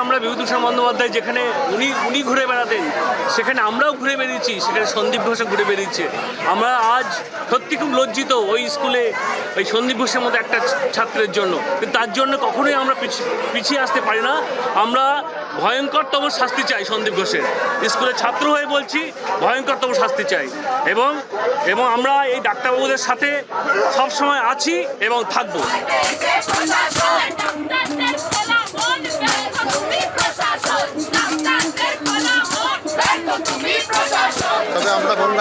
আমরা বিভূতিভূষণ বন্দ্যোপাধ্যায় যেখানে উনি উনি ঘুরে বেড়াতেন, সেখানে আমরাও ঘুরে বেরিয়েছি সেখানে সন্দীপ ঘোষও ঘুরে বেরিয়েছে আমরা আজ সত্যি খুব লজ্জিত ওই স্কুলে ওই সন্দীপ ঘোষের মতো একটা ছাত্রের জন্য। কিন্তু তার জন্য কখনোই আমরা পিছি- পিছিয়ে আসতে পারি না। আমরা ভয়ঙ্করতম শাস্তি চাই সন্দীপ ঘোষের। স্কুলের ছাত্র হয়ে বলছি, ভয়ঙ্করতম শাস্তি চাই। এবং এবং আমরা এই ডাক্তারবাবুদের সাথে সবসময় আছি এবং থাকব।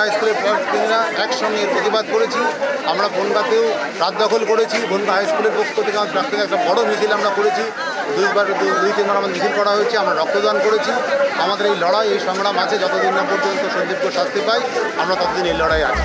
হাই স্কুলের পড়াশোনা একসঙ্গে প্রতিবাদ করেছি। আমরা বনগাতেও রাত দখল করেছি। বনগা হাই স্কুলের পক্ষ থেকে আমার প্রাক থেকে একটা বড় মিছিল আমরা করেছি। দুইবার দুই তিনবার আমাদের মিছিল করা হয়েছে। আমরা রক্তদান করেছি। আমাদের এই লড়াই, এই সংগ্রাম আছে। যতদিন না পর্যন্ত সন্দীপকে শাস্তি পাই, আমরা ততদিন এই লড়াই আছি।